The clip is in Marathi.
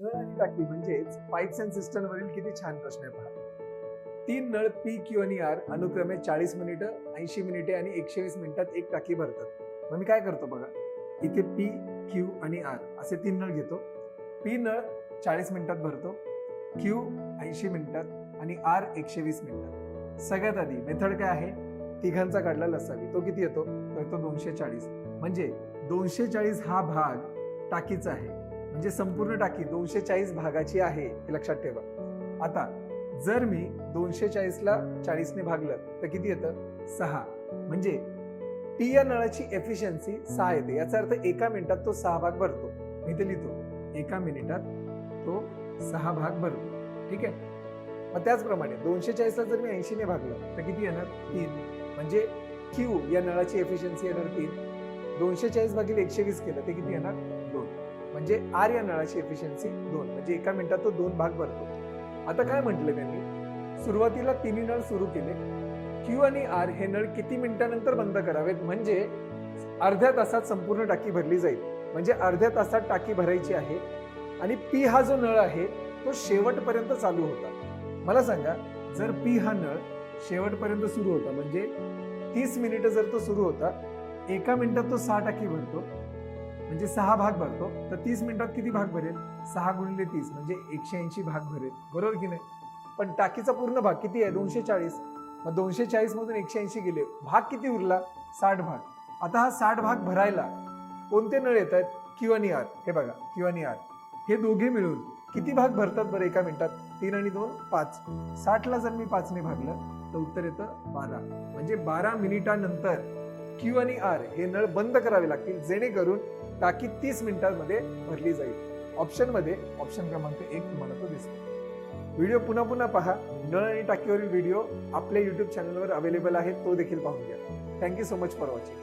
नळ आणि टाकी म्हणजेच पाईप्स अँड सिस्टम वरील किती छान प्रश्न आहे पहा. तीन नळ पी क्यू आणि आर अनुक्रमे चाळीस मिनिटं ऐंशी मिनिटे आणि एकशे वीस मिनिटात एक टाकी भरतात. मग मी काय करतो बघा? इथे पी क्यू आणि आर असे तीन नळ घेतो. पी नळ चाळीस मिनिटात भरतो क्यू ऐंशी मिनिटात आणि आर एकशे वीस मिनिटात. सगळ्यात आधी मेथड काय आहे? तिघांचा काढला लसावी. तो किती येतो? तो येतो दोनशे चाळीस. म्हणजे दोनशे चाळीस हा भाग टाकीचा आहे. म्हणजे संपूर्ण टाकी दोनशे चाळीस भागाची आहे हे लक्षात ठेवा. आता जर मी दोनशे चाळीसला चाळीसने भागलं तर किती येतं? सहा. म्हणजे टी या नळाची एफिशियन्सी सहा येते. याचा अर्थ एका मिनिटात तो सहा भाग भरतो. मी ते लिहितो. एका मिनिटात तो सहा भाग भरतो. ठीक आहे? मग त्याचप्रमाणे दोनशे चाळीसला जर मी ऐंशीने भागलं तर किती येणार? तीन. म्हणजे क्यू या नळाची एफिशियन्सी येणार तीन. दोनशे चाळीस भागील एकशे वीस केलं ते किती येणार? दोन. म्हणजे आर या नळाची एफिशियन्सी दोन. म्हणजे एका मिनिटात तो दोन भाग भरतो. आता काय म्हटलं त्यांनी? सुरुवातीला तिन्ही नळ सुरू केले. क्यू आणि आर हे नळ किती मिनिटानंतर बंद करावेत? म्हणजे अर्ध्या तासात संपूर्ण टाकी भरली जाईल. म्हणजे अर्ध्या तासात टाकी भरायची आहे. आणि पी हा जो नळ आहे तो शेवटपर्यंत चालू होता. मला सांगा जर पी हा नळ शेवटपर्यंत सुरू होता म्हणजे तीस मिनिटं जर तो सुरू होता एका मिनिटात तो सहा टाकी भरतो. म्हणजे सहा भाग भरतो. तर तीस मिनिटात किती भाग भरेल? सहा गुणिले तीस म्हणजे एकशे ऐंशी भाग भरेल. बरोबर की नाही? पण टाकीचा पूर्ण भाग किती आहे? दोनशे चाळीस. मग दोनशे चाळीस मधून एकशे ऐंशी गेले. भाग किती उरला? साठ भाग. आता हा साठ भाग भरायला कोणते नळ येत आहेत? क्यू आणि आर. हे बघा क्यू आणि आर. हे दोघे मिळून किती भाग भरतात बरं एका मिनिटात? तीन आणि दोन पाच. साठला जर मी पाचने भागलं तर उत्तर येतं बारा. म्हणजे बारा मिनिटानंतर क्यू आणि आर हे नळ बंद करावे लागतील जेणेकरून टाकी तीस मिनिटांमध्ये भरली जाईल. ऑप्शनमध्ये ऑप्शन क्रमांक एक तुम्हाला तो दिसतो व्हिडिओ पुन्हा पुन्हा पहा. नळ आणि टाकीवरील व्हिडिओ आपल्या युट्यूब चॅनलवर अवेलेबल आहे तो देखील पाहून घ्या. Thank you so much for watching